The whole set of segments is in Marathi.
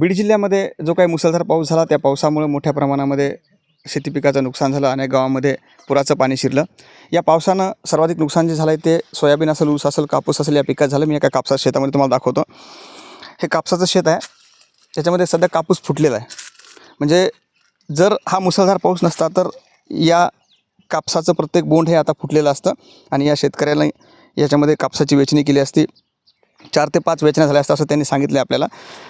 बीड जिल्ह्यामध्ये जो काही मुसळधार पाऊस झाला त्या पावसामुळे मोठ्या प्रमाणामध्ये शेती पिकाचं नुकसान झालं अनेक गावामध्ये पुराचं पाणी शिरलं. या पावसानं सर्वाधिक नुकसान जे झालं आहे ते सोयाबीन असेल ऊस असेल कापूस असेल या पिकात झालं. मी एका कापसाच्या शेतामध्ये तुम्हाला दाखवतो. हे कापसाचं शेत आहे. त्याच्यामध्ये सध्या कापूस फुटलेला आहे. म्हणजे जर हा मुसळधार पाऊस नसता तर या कापसाचं प्रत्येक बोंड हे आता फुटलेलं असतं. आणि या शेतकऱ्याला याच्यामध्ये कापसाची वेचणी केली असती. चार ते पाच वेचण्या झाल्या असतात असं त्यांनी सांगितलं आहे आपल्याला.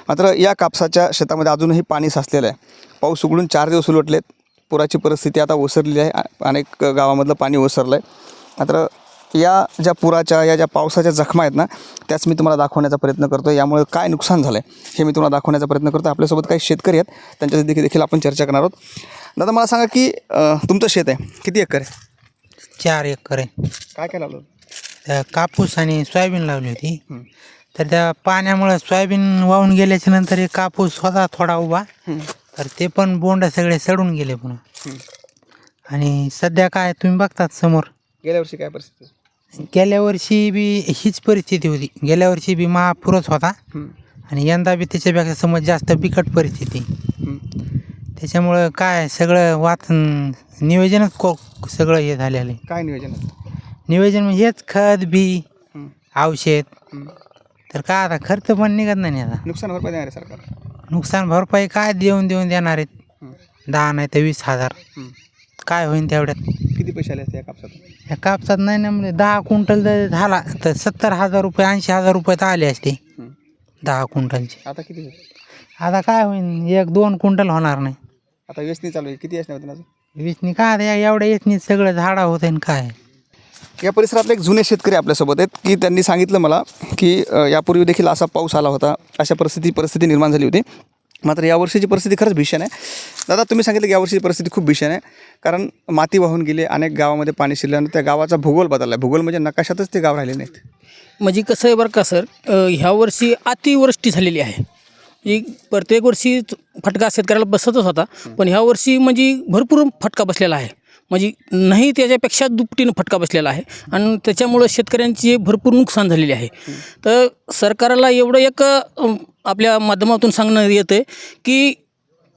मात्र या कापसाच्या शेतामध्ये अजूनही पाणी साचलेलं आहे. पाऊस उघडून चार दिवस उलटलेत. पुराची परिस्थिती आता ओसरलेली आहे. अनेक गावामधलं पाणी ओसरलं आहे मात्र या ज्या पुराच्या या ज्या पावसाच्या जखमा आहेत ना त्याच मी तुम्हाला दाखवण्याचा प्रयत्न करतो यामुळे काय नुकसान झालं आहे हे मी तुम्हाला दाखवण्याचा प्रयत्न करतो आपल्यासोबत काही शेतकरी आहेत. त्यांच्याशी देखील देखील आपण चर्चा करणार आहोत. दादा मला सांगा की तुमचं शेत आहे. किती एकर आहे? चार एकर आहे. काय काय लावलं? कापूस आणि सोयाबीन लावली होती. हं. तर त्या पाण्यामुळं सोयाबीन वाहून गेल्याच्यानंतर एक कापूस होता थोडा उभा. तर ते पण बोंड सगळे सडून गेले पुन्हा हं. आणि सध्या काय तुम्ही बघतात समोर? गेल्या वर्षी काय परिस्थिती गेल्या वर्षी बी हीच परिस्थिती होती. गेल्या वर्षी बी महापुरच होता. हं. आणि यंदा बी त्याच्यापेक्षा समज जास्त बिकट परिस्थिती. हं. त्याच्यामुळं काय सगळं वाच नियोजनच को सगळं हे झालेलं आहे. काय नियोजन आहे नियोजन म्हणजे हेच खत बी हं. औषध. हं. तर काय आता खर्च पण निघत नाही आता. नुकसान भरपाई देणार आहे सरकार. नुकसान भरपाई काय देऊन देऊन देणार आहेत? हं. दहा नाही तर वीस हजार. हं. काय होईल तेवढ्यात? किती पैसे आले असते या कापसात? या कापसात नाही ना म्हणजे दहा क्विंटल जर झाला तर सत्तर हजार रुपये ऐंशी हजार रुपये तर आले असते. हं. दहा क्विंटलचे. आता किती? होईल? आता काय होईल एक दोन क्विंटल होणार नाही. आता वेचणी चालू आहे. किती असणार होते वीसनी काय आता या- एवढ्या येत सगळं झाडा होतं आणि काय? या परिसरातले एक जुने शेतकरी आपल्यासोबत आहेत की त्यांनी सांगितलं मला की यापूर्वी देखील असा पाऊस आला होता अशा परिस्थिती परिस्थिती निर्माण झाली होती. मात्र यावर्षीची परिस्थिती खरंच भीषण आहे. दादा तुम्ही सांगितलं की यावर्षीची परिस्थिती खूप भीषण आहे कारण माती वाहून गेली अनेक गावामध्ये पाणी शिरलं आणि त्या गावाचा भूगोल बदलला आहे. भूगोल म्हणजे नकाशातच ते गाव राहिले नाहीत. म्हणजे कसं आहे बरं का सर ह्या वर्षी अतिवृष्टी झालेली आहे. म्हणजे प्रत्येक वर्षी फटका शेतकऱ्याला बसतच होता पण ह्या वर्षी म्हणजे भरपूर फटका बसलेला आहे. म्हणजे नाही त्याच्यापेक्षा दुपटीनं फटका बसलेला आहे. आणि त्याच्यामुळं शेतकऱ्यांची भरपूर नुकसान झालेले आहे. तर सरकारला एवढं एक आपल्या माध्यमातून सांगणं येतं आहे की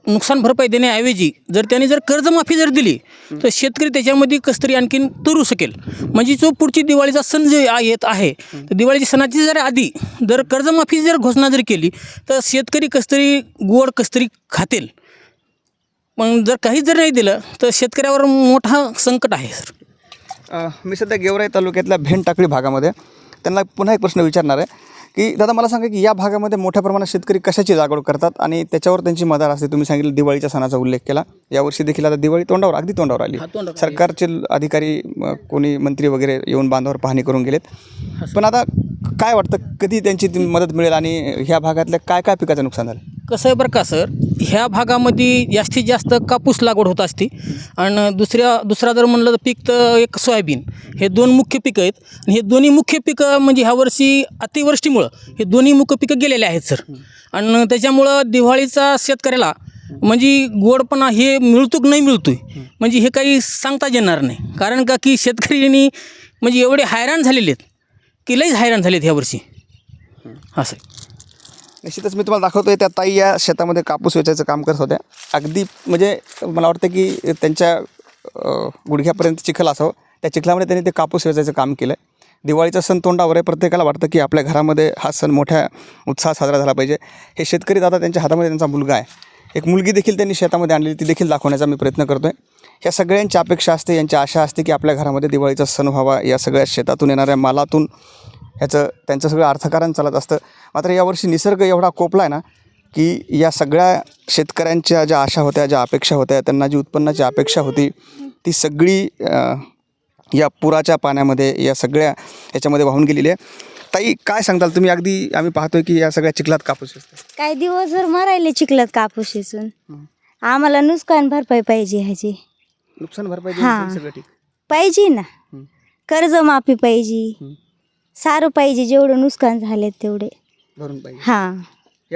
नुकसान भरपाई देण्याऐवजी जर त्याने जर कर्जमाफी जर दिली तर शेतकरी त्याच्यामध्ये कसतरी आणखीन तरू शकेल. म्हणजे जो पुढची दिवाळीचा सण जे येत आहे तर दिवाळीच्या सणाची जर आधी जर कर्जमाफी जर घोषणा जर केली तर शेतकरी कसतरी गोड कसतरी खातील. मग जर काहीच जर नाही दिलं तर शेतकऱ्यावर मोठा संकट आहे सर. अ, मी सध्या गेवराई तालुक्यातल्या भेंड टाकळी भागामध्ये त्यांना पुन्हा एक प्रश्न विचारणार आहे की दादा मला सांगा की या भागामध्ये मोठ्या प्रमाणात शेतकरी कशाची लागवड करतात आणि त्याच्यावर त्यांची मदार असते? तुम्ही सांगितलं दिवाळीच्या सणाचा उल्लेख केला. यावर्षी देखील आता दिवाळी तोंडावर अगदी तोंडावर आली. हा, तोंडावर सरकारचे अधिकारी म, कोणी मंत्री वगैरे येऊन बांधावर पाहणी करून गेलेत. पण आता काय वाटतं कधी त्यांची ती मदत मिळेल आणि ह्या भागातल्या काय काय पिकाचं नुकसान झालं? कसं आहे बरं का सर? ह्या भागामध्ये जास्तीत जास्त कापूस लागवड होत असते. आणि दुसऱ्या दुसरा जर म्हणलं तर पीक तर एक सोयाबीन. हे दोन मुख्य पिकं आहेत. आणि हे दोन्ही मुख्य पिकं म्हणजे ह्या वर्षी अतिवृष्टीमुळं हे दोन्ही मुख्य पिकं गेलेले आहेत सर. आणि त्याच्यामुळं दिवाळीचा शेतकऱ्याला म्हणजे गोडपणा हे मिळतो की नाही मिळतो आहे म्हणजे हे काही सांगता येणार नाही. कारण का की शेतकऱ्यांनी म्हणजे एवढे हैराण झालेले आहेत. की लईच हैराण झालेत ह्या वर्षी. असं निश्चितच मी तुम्हाला दाखवतोय त्या ताई या शेतामध्ये कापूस वेचायचं काम करत होत्या. अगदी म्हणजे मला वाटतं की त्यांच्या गुडघ्यापर्यंत चिखल असावं. त्या चिखलामध्ये त्यांनी ते कापूस वेचायचं काम केलं आहे दिवाळीचा सण तोंडावर आहे प्रत्येकाला वाटतं की आपल्या घरामध्ये हा सण मोठ्या उत्साहात साजरा झाला पाहिजे. हे शेतकरी दादा त्यांच्या हातामध्ये त्यांचा मुलगा आहे. एक मुलगी देखील त्यांनी शेतामध्ये आणलेली ती देखील दाखवण्याचा मी प्रयत्न करतो आहे ह्या सगळ्यांची अपेक्षा असते यांची आशा असते की आपल्या घरामध्ये दिवाळीचा सण व्हावा. या सगळ्या शेतातून येणाऱ्या मालातून ह्याचं त्यांचं सगळं अर्थकारण चालत असतं. मात्र यावर्षी निसर्ग एवढा कोपला आहे ना की या सगळ्या शेतकऱ्यांच्या ज्या आशा होत्या ज्या अपेक्षा होत्या त्यांना जी उत्पन्नाची अपेक्षा होती ती सगळी या पुराच्या पाण्यामध्ये या सगळ्या याच्यामध्ये वाहून गेलेली आहे. ताई काय सांगताल? तुम्ही अगदी आम्ही पाहतोय की या सगळ्या चिखलात कापूस काही दिवसभर मरायले चिखलात कापूस वेचून आम्हाला नुकसान भरपाई पाहिजे ह्याची. नुकसान भरपाई हां. देऊन सगळं ठीक. पाहिजे ना. कर्जमाफी पाहिजे. सारं पाहिजे जेवढं नुकसान झाले तेवढे. भरून पाहिजे. हा.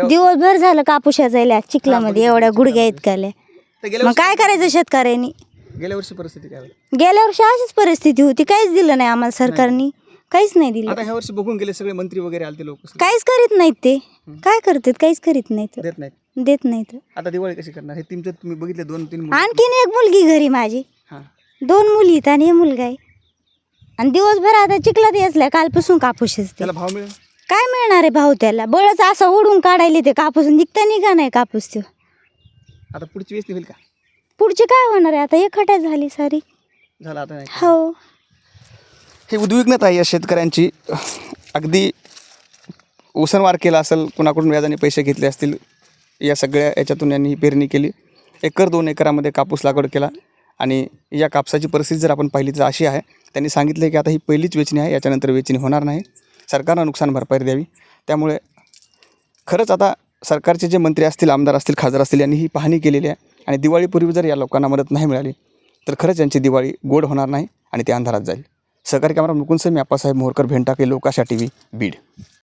दिवसभर झालं कापूस जायला चिखलामध्ये एवढ्या गुडघ्या तर गेल्या मग काय करायचं शेतकऱ्यांनी? गेल्या वर्षी परिस्थिती काय होती? गेल्या वर्षी अशीच परिस्थिती होती. काहीच दिलं नाही आम्हाला सरकारनी. काहीच नाही दिलं. आता ह्या वर्षी बघून गेले सगळे मंत्री वगैरे आले लोक. काहीच करीत नाहीत ते. काय करतात? काहीच करीत नाहीत. देत नाहीत. देत नाहीत. आता दिवाळी कशी करणार? हे तुमचं तुम्ही बघितले दोन तीन मुलं- आणखीन एक मुलगी घरी माझी. हां. दोन मुली आहेत आणि एक मुलगा आहे. आणि दिवसभर आता चिखलात याचल्या कालपासून कापूस शिजते त्याला भाव मिळेल? काय मिळणार आहे भाऊ त्याला? बळच असं ओढून काढायले ते कापूस निघता निघा नाही कापूस तो आता पुढची वेच होईल का? पुढची काय होणार आहे? आता एकखट्यात झाली सारी. झालं आता नाही. हो. ही उद्विग्नता आहे या शेतकऱ्यांची. अगदी उसनवार केला असेल कुणाकडून व्याजाने पैसे घेतले असतील या सगळ्या याच्यातून यांनी ही पेरणी केली. एकर दोन एकरामध्ये कापूस लागवड केला. आणि या कापसाची परिस्थिती जर आपण पाहिली तर अशी आहे त्यांनी सांगितले की आता ही पहिलीच वेचणी आहे याच्यानंतर वेचणी होणार नाही. सरकारनं नुकसान भरपाई द्यावी. त्यामुळे खरंच आता सरकारचे जे मंत्री असतील आमदार असतील खासदार असतील यांनी ही पाहणी केलेली आहे. आणि दिवाळीपूर्वी जर या लोकांना मदत नाही मिळाली तर खरंच यांची दिवाळी गोड होणार नाही आणि ते अंधारात जाईल. सहकारी कॅमेरा मुकुंद मी आप्पासाहेब मोहरकर भेंटाके लोकाशा टी व्ही बीड.